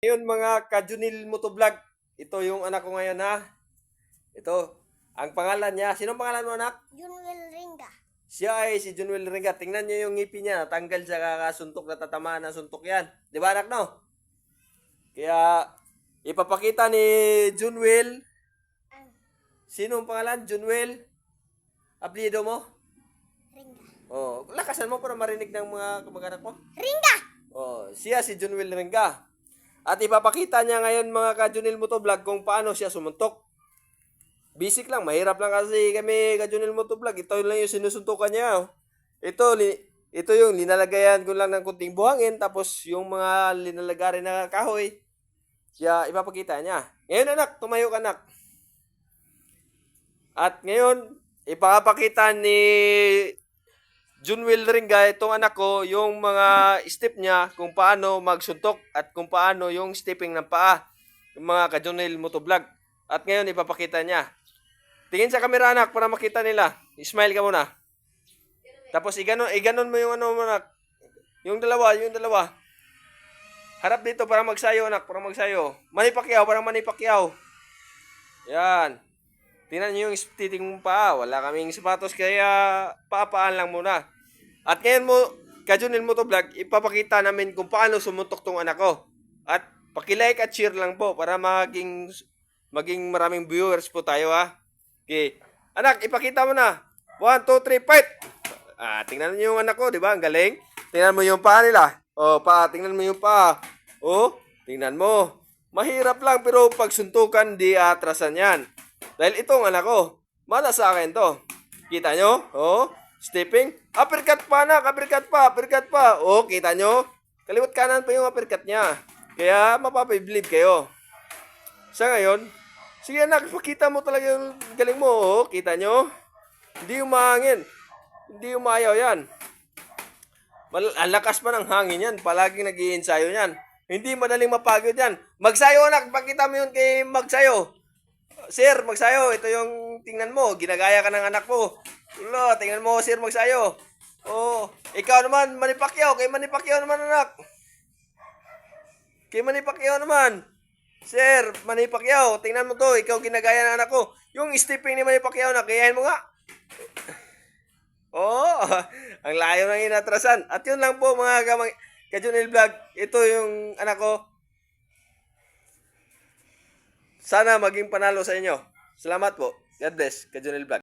Ngayon mga Kajunil Motovlog, ito yung anak ko ngayon ha. Ito, ang pangalan niya, sino pangalan mo anak? Junwel Ringa. Siya ay si Junwel Ringa. Tingnan niyo yung ngipin niya, natanggal sa kakasuntok na tatamaan ng suntok yan. Di ba anak no? Kaya, ipapakita ni Junwel, Ang sino ang pangalan? Junwel? Aplido mo? Ringa. Oh, lakasan mo para marinig ng mga kamag-anak mo. Ringa! Oh, siya si Junwel Ringa. At ipapakita niya ngayon mga ka-Junil Motovlog kung paano siya sumuntok. Basic lang, mahirap lang kasi kami ka-Junil Motovlog. Ito lang yung sinusuntukan niya. oh. Ito, ito yung linalagayan ko lang ng kunting buhangin tapos yung mga linalagarin na kahoy. Siya ipapakita niya. Ngayon anak, tumayo ka anak. At ngayon, ipapakita ni Junwil Ringa, itong anak ko, yung mga step niya kung paano magsuntok at kung paano yung stepping ng paa. Yung mga ka-Junwil Motovlog. At ngayon, ipapakita niya. Tingin sa camera anak para makita nila. Smile ka muna. Tapos iganon, iganon mo yung ano mo anak. Yung dalawa, yung dalawa. Harap dito para magsayo anak, para magsayo. Manipakyaw, para manipakyaw. Yan. Tingnan niyo yung titing mong paa. Wala kaming sapatos kaya papaan lang muna. At ngayon mo, Kajunil mo to vlog, ipapakita namin kung paano sumuntok tong anak ko. At pakilike at share lang po para maging maging maraming viewers po tayo ha. Okay. Anak, ipakita mo na. 1, 2, 3, fight! Ah, tingnan niyo yung anak ko, di ba? Ang galing. Tingnan mo yung paa nila. Oh, pa, tingnan mo yung paa. Oh, tingnan mo. Mahirap lang pero pag suntukan, di atrasan yan. Dahil itong anak ko, mana sa akin to. Kita nyo? Oh, stepping. Uppercut pa na, uppercut pa, uppercut pa. Oh, kita nyo? Kaliwat kanan pa yung uppercut niya. Kaya mapapablib kayo. Sa ngayon, sige anak, pakita mo talaga yung galing mo. Oh, kita nyo? Hindi umahangin. Hindi umayaw yan. Mal- ang lakas pa ng hangin yan. Palaging nag ensayo yan. Hindi madaling mapagod yan. Magsayo anak, pakita mo yun kay Magsayo. Sir, magsayo. Ito yung tingnan mo. Ginagaya ka ng anak mo. Ulo, tingnan mo, sir, magsayo. Oh, ikaw naman, manipakyaw. Kay manipakyaw naman, anak. Kay manipakyaw naman. Sir, manipakyaw. Tingnan mo to. Ikaw ginagaya ng anak ko. Yung stepping ni manipakyaw na, kayahin mo nga. Oh, ang layo ng inatrasan. At yun lang po mga kamang Kajunil Vlog. Ito yung anak ko. Sana maging panalo sa inyo. Salamat po. God bless, Kajunil Vlog.